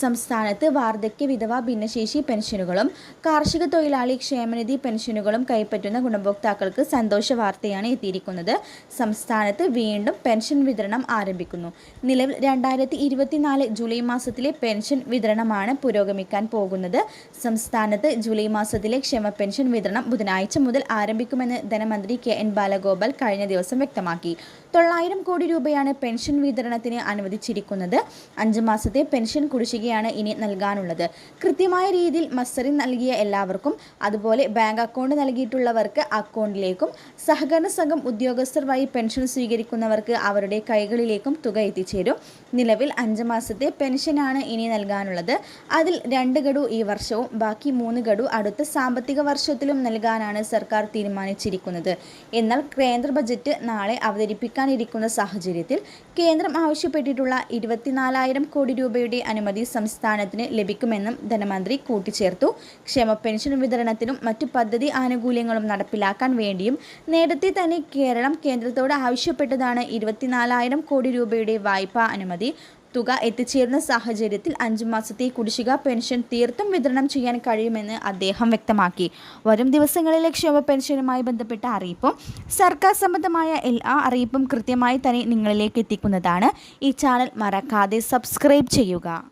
സംസ്ഥാനത്ത് വാർദ്ധക്യ വിധവ ഭിന്നശേഷി പെൻഷനുകളും കാർഷിക തൊഴിലാളി ക്ഷേമനിധി പെൻഷനുകളും കൈപ്പറ്റുന്ന ഗുണഭോക്താക്കൾക്ക് സന്തോഷ വാർത്തയാണ് എത്തിയിരിക്കുന്നത്. സംസ്ഥാനത്ത് വീണ്ടും പെൻഷൻ വിതരണം ആരംഭിക്കുന്നു. നിലവിൽ രണ്ടായിരത്തി ഇരുപത്തിനാല് ജൂലൈ മാസത്തിലെ പെൻഷൻ വിതരണമാണ് പുരോഗമിക്കാൻ പോകുന്നത്. സംസ്ഥാനത്ത് ജൂലൈ മാസത്തിലെ ക്ഷേമ പെൻഷൻ വിതരണം ബുധനാഴ്ച മുതൽ ആരംഭിക്കുമെന്ന് ധനമന്ത്രി കെ എൻ ബാലഗോപാൽ കഴിഞ്ഞ ദിവസം വ്യക്തമാക്കി. തൊള്ളായിരം കോടി രൂപയാണ് പെൻഷൻ വിതരണത്തിന് അനുവദിച്ചിരിക്കുന്നത്. അഞ്ച് മാസത്തെ പെൻഷൻ കുടിശ്ശികയാണ് ഇനി നൽകാനുള്ളത്. കൃത്യമായ രീതിയിൽ മസറി നൽകിയ എല്ലാവർക്കും അതുപോലെ ബാങ്ക് അക്കൗണ്ട് നൽകിയിട്ടുള്ളവർക്ക് അക്കൗണ്ടിലേക്കും സഹകരണ സംഘം ഉദ്യോഗസ്ഥർ വഴി പെൻഷൻ സ്വീകരിക്കുന്നവർക്ക് അവരുടെ കൈകളിലേക്കും തുക എത്തിച്ചേരും. നിലവിൽ അഞ്ച് മാസത്തെ പെൻഷനാണ് ഇനി നൽകാനുള്ളത്. അതിൽ രണ്ട് ഗഡു ഈ വർഷവും ബാക്കി മൂന്ന് ഗഡു അടുത്ത സാമ്പത്തിക വർഷത്തിലും നൽകാനാണ് സർക്കാർ തീരുമാനിച്ചിരിക്കുന്നത്. എന്നാൽ കേന്ദ്ര ബജറ്റ് നാളെ അവതരിപ്പിക്കാനിരിക്കുന്ന സാഹചര്യത്തിൽ കേന്ദ്രം ആവശ്യപ്പെട്ടിട്ടുള്ള ഇരുപത്തിനാലായിരം കോടി രൂപയുടെ അനുമതി സംസ്ഥാനത്തിന് ലഭിക്കുമെന്നും ധനമന്ത്രി കൂട്ടിച്ചേർത്തു. ക്ഷേമ പെൻഷൻ വിതരണത്തിനും മറ്റു പദ്ധതി ആനുകൂല്യങ്ങളും നടപ്പിലാക്കാൻ വേണ്ടിയും നേരത്തെ തന്നെ കേരളം കേന്ദ്രത്തോട് ആവശ്യപ്പെട്ടതാണ് ഇരുപത്തിനാലായിരം കോടി രൂപയുടെ വായ്പാ അനുമതി. തുക എത്തിച്ചേരുന്ന സാഹചര്യത്തിൽ അഞ്ചു മാസത്തെ കുടിശ്ശിക പെൻഷൻ തീർത്തും വിതരണം ചെയ്യാൻ കഴിയുമെന്ന് അദ്ദേഹം വ്യക്തമാക്കി. വരും ദിവസങ്ങളിലെ ക്ഷേമ പെൻഷനുമായി ബന്ധപ്പെട്ട അറിയിപ്പും സർക്കാർ സംബന്ധമായ എല്ലാ അറിയിപ്പും കൃത്യമായി തന്നെ നിങ്ങളിലേക്ക് എത്തിക്കുന്നതാണ്. ഈ ചാനൽ മറക്കാതെ സബ്സ്ക്രൈബ് ചെയ്യുക.